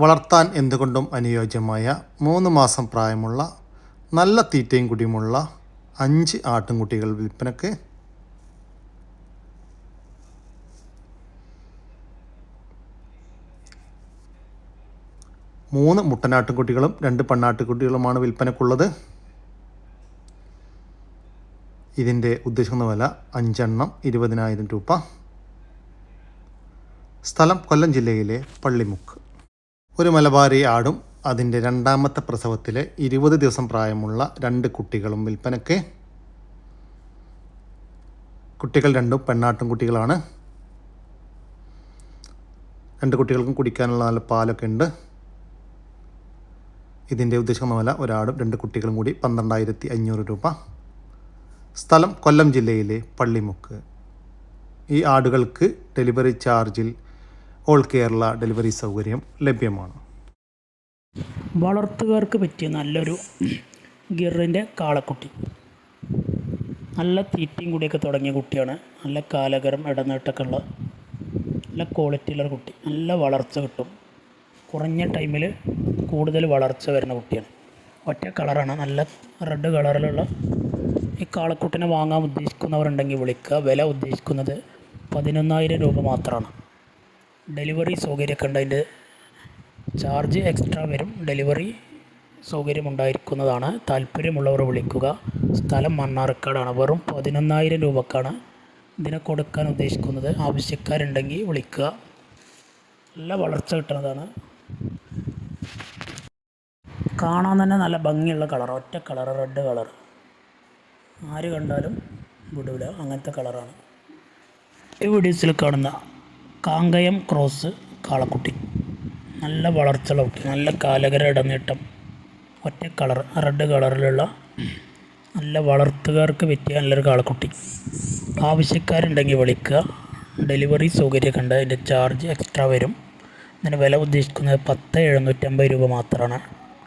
വളർത്താൻ എന്തുകൊണ്ടും അനുയോജ്യമായ മൂന്ന് മാസം പ്രായമുള്ള നല്ല തീറ്റയും കുടിയുമുള്ള അഞ്ച് ആട്ടിൻകുട്ടികൾ വിൽപ്പനക്ക് മൂന്ന് മുട്ടനാട്ടുകുട്ടികളും രണ്ട് പെണ്ണാട്ടുകുട്ടികളുമാണ് വിൽപ്പനക്കുള്ളത്. ഇതിന്റെ ഉദ്ദേശിക്കുന്ന വില അഞ്ചെണ്ണം ഇരുപതിനായിരം രൂപ. സ്ഥലം കൊല്ലം ജില്ലയിലെ പള്ളിമുക്ക്. ഒരു മലബാരി ആടും അതിന്റെ രണ്ടാമത്തെ പ്രസവത്തിലെ ഇരുപത് ദിവസം പ്രായമുള്ള രണ്ട് കുട്ടികളും വിൽപ്പനയ്ക്ക്. കുട്ടികൾ രണ്ടും പെണ്ണാട്ടും കുട്ടികളാണ്. രണ്ട് കുട്ടികൾക്കും കുടിക്കാനുള്ള നല്ല പാലൊക്കെ ഉണ്ട്. ഇതിന്റെ ഉദ്ദേശിക്കുന്ന വില ഒരാടും രണ്ട് കുട്ടികളും കൂടി പന്ത്രണ്ടായിരത്തി അഞ്ഞൂറ് രൂപ. സ്ഥലം കൊല്ലം ജില്ലയിലെ പള്ളിമുക്ക്. ഈ ആടുകൾക്ക് ഡെലിവറി ചാർജിൽ ഓൾ കേരള ഡെലിവറി സൗകര്യം ലഭ്യമാണ്. വളർത്തുകാർക്ക് പറ്റിയ നല്ലൊരു ഗിറിന്റെ കാളക്കുട്ടി. നല്ല തീറ്റയും കൂടിയൊക്കെ തുടങ്ങിയ കുട്ടിയാണ്. നല്ല കാലകരം ഇടനീട്ടൊക്കെ ഉള്ള നല്ല ക്വാളിറ്റിയുള്ള കുട്ടി. നല്ല വളർച്ച കിട്ടും. കുറഞ്ഞ ടൈമിൽ കൂടുതൽ വളർച്ച വരുന്ന കുട്ടിയാണ്. ഒറ്റ കളറാണ് നല്ല റെഡ് കളറിലുള്ള ഈ കാളക്കുട്ടിനെ വാങ്ങാൻ ഉദ്ദേശിക്കുന്നവരുണ്ടെങ്കിൽ വിളിക്കുക. വില ഉദ്ദേശിക്കുന്നത് പതിനൊന്നായിരം രൂപ മാത്രമാണ്. ഡെലിവറി സൗകര്യമൊക്കെ ഉണ്ട്. അതിന്റെ ചാർജ് എക്സ്ട്രാ വരും. ഡെലിവറി സൗകര്യം ഉണ്ടായിരിക്കുന്നതാണ് താല്പര്യമുള്ളവർ വിളിക്കുക. സ്ഥലം മണ്ണാർക്കാടാണ്. വെറും പതിനൊന്നായിരം രൂപക്കാണ് ഇതിനെ കൊടുക്കാൻ ഉദ്ദേശിക്കുന്നത്. ആവശ്യക്കാരുണ്ടെങ്കിൽ വിളിക്കുക. നല്ല വളർച്ച കിട്ടുന്നതാണ്. കാണാൻ തന്നെ നല്ല ഭംഗിയുള്ള കളർ. ഒറ്റ കളർ റെഡ് കളർ. ആര് കണ്ടാലും വിടൂല. അങ്ങനത്തെ കളറാണ്. ഈ വീഡിയോസിൽ കാണുന്ന കാങ്കയം ക്രോസ് കാളക്കുട്ടി. നല്ല വളർച്ചയുള്ള കുട്ടി. നല്ല കാലകര ഇടനീട്ടം. ഒറ്റ കളർ റെഡ് കളറിലുള്ള നല്ല വളർത്തുകാർക്ക് പറ്റിയ നല്ലൊരു കാളക്കുട്ടി. ആവശ്യക്കാരുണ്ടെങ്കിൽ വിളിക്കുക. ഡെലിവറി സൗകര്യമൊക്കെ ഉണ്ട്. അതിന്റെ ചാർജ് എക്സ്ട്രാ വരും. ഇതിന് വില ഉദ്ദേശിക്കുന്നത് പത്ത് എഴുന്നൂറ്റമ്പത് രൂപ മാത്രമാണ്.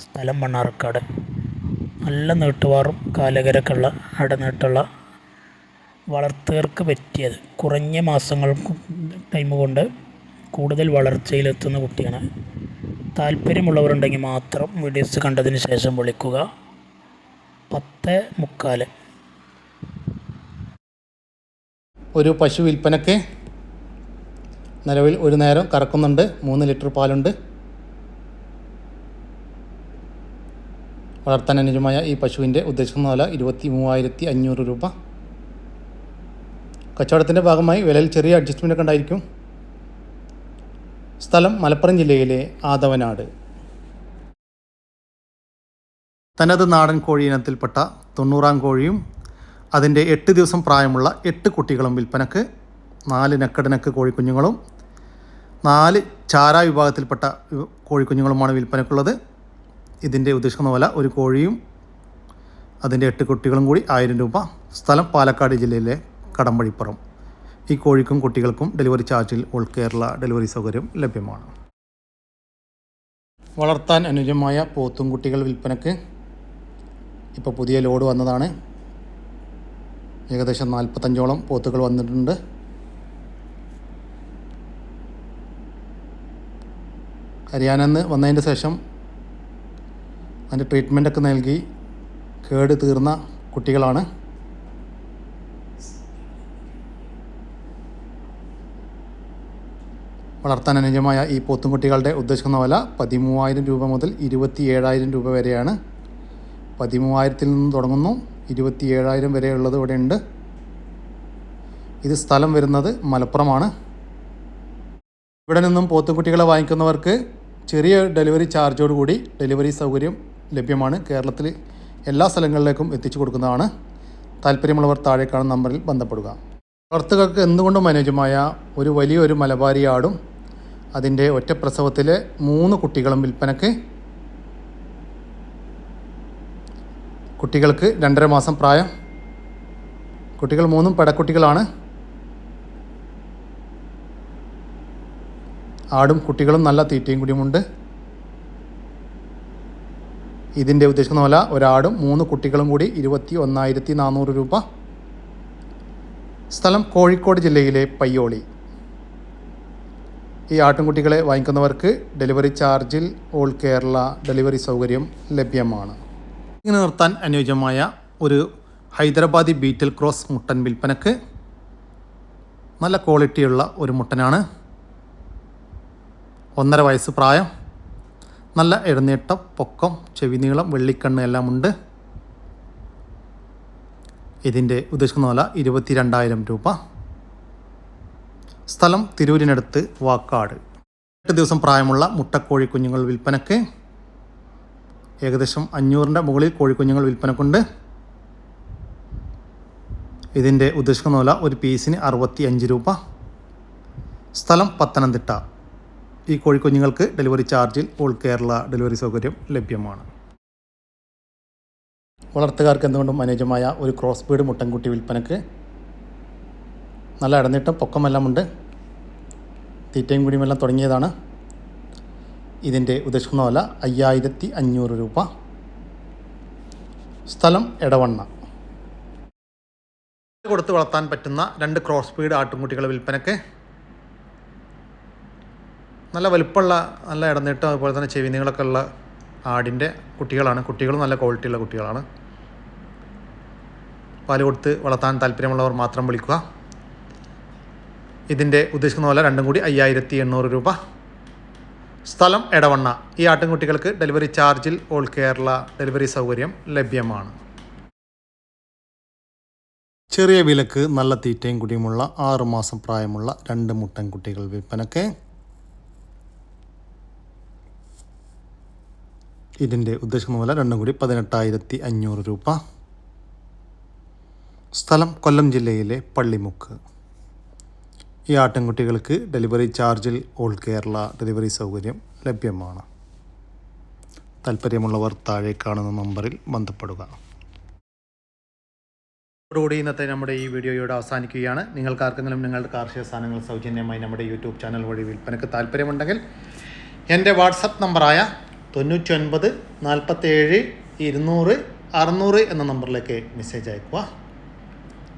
സ്ഥലം മണ്ണാർക്കാട്. നല്ല നീട്ടുവാറും കാലകരക്കുള്ള ഇടനീട്ടുള്ള വളർത്തുകാർക്ക് പറ്റിയത്. കുറഞ്ഞ മാസങ്ങൾക്ക് ടൈം കൊണ്ട് കൂടുതൽ വളർച്ചയിലെത്തുന്ന കുട്ടിയാണ്. താല്പര്യമുള്ളവരുണ്ടെങ്കിൽ മാത്രം വീഡിയോസ് കണ്ടതിന് ശേഷം വിളിക്കുക. പത്ത് മുക്കാൽ ഒരു പശു വിൽപ്പനക്ക് നിലവിൽ ഒരു നേരം കറക്കുന്നുണ്ട്. മൂന്ന് ലിറ്റർ പാലുണ്ട്. വളർത്താൻ അനുജമായ ഈ പശുവിന്റെ ഉദ്ദേശിക്കുന്ന വില ഇരുപത്തി മൂവായിരത്തി അഞ്ഞൂറ് രൂപ. കച്ചവടത്തിന്റെ ഭാഗമായി വിലയിൽ ചെറിയ അഡ്ജസ്റ്റ്മെന്റ് ഒക്കെ ഉണ്ടായിരിക്കും. സ്ഥലം മലപ്പുറം ജില്ലയിലെ ആദവനാട്. തനത് നാടൻ കോഴി ഇനത്തിൽപ്പെട്ട തൊണ്ണൂറാം കോഴിയും അതിന്റെ എട്ട് ദിവസം പ്രായമുള്ള എട്ട് കുട്ടികളും വിൽപ്പനക്ക് നാല് നക്കടനക്ക് കോഴിക്കുഞ്ഞുങ്ങളും നാല് ചാര വിഭാഗത്തിൽപ്പെട്ട കോഴിക്കുഞ്ഞുങ്ങളുമാണ് വിൽപ്പനക്കുള്ളത്. ഇതിന്റെ ഉദ്ദേശിക്കുന്ന വില ഒരു കോഴിയും അതിന്റെ എട്ട് കുട്ടികളും കൂടി ആയിരം രൂപ. സ്ഥലം പാലക്കാട് ജില്ലയിലെ കടമ്പഴിപ്പുറം. ഈ കോഴിക്കും കുട്ടികൾക്കും ഡെലിവറി ചാർജിൽ ഓൾ കേരള ഡെലിവറി സൗകര്യം ലഭ്യമാണ്. വളർത്താൻ അനുജമായ പോത്തും കുട്ടികൾ വിൽപ്പനക്ക് ഇപ്പോൾ പുതിയ ലോഡ് വന്നതാണ്. ഏകദേശം നാൽപ്പത്തഞ്ചോളം പോത്തുകൾ വന്നിട്ടുണ്ട്. ഹരിയാനന്ന് വന്നതിന്റെ ശേഷം അതിന്റെ ട്രീറ്റ്മെന്റൊക്കെ നൽകി കേട് തീർന്ന കുട്ടികളാണ്. വളർത്താൻ അനുയോജ്യമായ ഈ പോത്തുംകുട്ടികളുടെ ഉദ്ദേശിക്കുന്ന വില പതിമൂവായിരം രൂപ മുതൽ ഇരുപത്തി ഏഴായിരം രൂപ വരെയാണ്. പതിമൂവായിരത്തിൽ നിന്ന് തുടങ്ങുന്നു. ഇരുപത്തി ഏഴായിരം വരെയുള്ളത് ഇവിടെ ഉണ്ട് ഇത് സ്ഥലം വരുന്നത് മലപ്പുറമാണ്. ഇവിടെ നിന്നും പോത്തുംകുട്ടികളെ വാങ്ങിക്കുന്നവർക്ക് ചെറിയ ഡെലിവറി ചാർജോട് കൂടി ഡെലിവറി സൗകര്യം ലഭ്യമാണ്. കേരളത്തിൽ എല്ലാ സ്ഥലങ്ങളിലേക്കും എത്തിച്ചു കൊടുക്കുന്നതാണ്. താല്പര്യമുള്ളവർ താഴെ കാണുന്ന നമ്പറിൽ ബന്ധപ്പെടുക. വളർത്തുകൾക്ക് എന്തുകൊണ്ടും അനുയോജ്യമായ ഒരു വലിയൊരു മലബാരി ആടും അതിന്റെ ഒറ്റ പ്രസവത്തിലെ മൂന്ന് കുട്ടികളും വിൽപ്പനക്ക് കുട്ടികൾക്ക് രണ്ടര മാസം പ്രായം. കുട്ടികൾ മൂന്നും പടക്കുട്ടികളാണ്. ആടും കുട്ടികളും നല്ല തീറ്റയും കൂടിയുമുണ്ട്. ഇതിന്റെ ഉദ്ദേശിക്കുന്ന പോലെ ഒരാടും മൂന്ന് കുട്ടികളും കൂടി ഇരുപത്തി ഒന്നായിരത്തി നാനൂറ് രൂപ. സ്ഥലം കോഴിക്കോട് ജില്ലയിലെ പയ്യോളി. ഈ ആട്ടിൻകുട്ടികളെ വാങ്ങിക്കുന്നവർക്ക് ഡെലിവറി ചാർജിൽ ഓൾ കേരള ഡെലിവറി സൗകര്യം ലഭ്യമാണ്. ഇങ്ങനെ നിർത്താൻ അനുയോജ്യമായ ഒരു ഹൈദരാബാദി ബീറ്റൽ ക്രോസ് മുട്ടൻ വിൽപ്പനക്ക് നല്ല ക്വാളിറ്റിയുള്ള ഒരു മുട്ടനാണ്. ഒന്നര വയസ്സ് പ്രായം നല്ല ഇടനീട്ടം പൊക്കം ചെവിനീളം വെള്ളിക്കണ്ണ് എല്ലാം ഉണ്ട്. ഇതിന്റെ ഉദ്ദേശിക്കുന്ന വില ഇരുപത്തി രണ്ടായിരം രൂപ. സ്ഥലം തിരൂരിനടുത്ത് വാക്കാട്. എട്ട് ദിവസം പ്രായമുള്ള മുട്ടക്കോഴി കുഞ്ഞുങ്ങൾ വിൽപ്പനക്ക് ഏകദേശം അഞ്ഞൂറിന്റെ മുകളിൽ കോഴിക്കുഞ്ഞുങ്ങൾ വിൽപ്പനക്കുണ്ട്. ഇതിന്റെ ഉദ്ദേശിക്കുന്ന വില ഒരു പീസിന് അറുപത്തി അഞ്ച് രൂപ. സ്ഥലം പത്തനംതിട്ട. ഈ കോഴിക്കുഞ്ഞുങ്ങൾക്ക് ഡെലിവറി ചാർജിൽ ഓൾ കേരള ഡെലിവറി സൗകര്യം ലഭ്യമാണ്. വളർത്തുകാർക്ക് എന്തുകൊണ്ടും അനുയോജ്യമായ ഒരു ക്രോസ് ബീഡ് മുട്ടൻകുട്ടി വിൽപ്പനക്ക് നല്ല ഇടനീട്ടം പൊക്കമെല്ലാം ഉണ്ട്. തീറ്റയും കുടിയുമെല്ലാം തുടങ്ങിയതാണ്. ഇതിന്റെ ഉദ്ദേശിക്കുന്ന വില അയ്യായിരത്തി അഞ്ഞൂറ് രൂപ. സ്ഥലം എടവണ്ണ. കൊടുത്ത് വളർത്താൻ പറ്റുന്ന രണ്ട് ക്രോസ് സ്പീഡ് ആട്ടുംകുട്ടികളെ വിൽപ്പനക്ക് നല്ല വലുപ്പമുള്ള നല്ല ഇടനീട്ടം അതുപോലെ തന്നെ ചെവിനീളൊക്കെ ഉള്ള ആടിന്റെ കുട്ടികളാണ്. കുട്ടികളും നല്ല ക്വാളിറ്റിയുള്ള കുട്ടികളാണ്. പാൽ കൊടുത്ത് വളർത്താൻ താല്പര്യമുള്ളവർ മാത്രം വിളിക്കുക. ഇതിന്റെ ഉദ്ദേശിക്കുന്ന പോലെ രണ്ടും കൂടി അയ്യായിരത്തി എണ്ണൂറ് രൂപ. സ്ഥലം എടവണ്ണ. ഈ ആട്ടിൻകുട്ടികൾക്ക് ഡെലിവറി ചാർജിൽ ഓൾ കേരള ഡെലിവറി സൗകര്യം ലഭ്യമാണ്. ചെറിയ വിലക്ക് നല്ല തീറ്റയും കുടിയുമുള്ള ആറുമാസം പ്രായമുള്ള രണ്ട് മുട്ടൻ കുട്ടികൾ വിൽപ്പനക്ക്. ഇതിന്റെ ഉദ്ദേശിക്കുന്ന പോലെ രണ്ടും കൂടി പതിനെട്ടായിരത്തി അഞ്ഞൂറ് രൂപ. സ്ഥലം കൊല്ലം ജില്ലയിലെ പള്ളിമുക്ക്. ഈ ആട്ടിൻകുട്ടികൾക്ക് ഡെലിവറി ചാർജിൽ ഓൾ കേരള ഡെലിവറി സൗകര്യം ലഭ്യമാണ്. താല്പര്യമുള്ളവർ താഴെ കാണുന്ന നമ്പറിൽ ബന്ധപ്പെടുക. ഇതോടുകൂടി ഇന്നത്തെ നമ്മുടെ ഈ വീഡിയോയോട് അവസാനിക്കുകയാണ്. നിങ്ങൾക്ക് ആർക്കെങ്കിലും നിങ്ങളുടെ കാർഷിക സാധനങ്ങൾ സൗജന്യമായി നമ്മുടെ യൂട്യൂബ് ചാനൽ വഴി വിൽപ്പനയ്ക്ക് താല്പര്യമുണ്ടെങ്കിൽ എന്റെ വാട്സപ്പ് നമ്പറായ തൊണ്ണൂറ്റി ഒൻപത് നാൽപ്പത്തേഴ് ഇരുന്നൂറ് അറുന്നൂറ് എന്ന നമ്പറിലേക്ക് മെസ്സേജ് അയക്കുക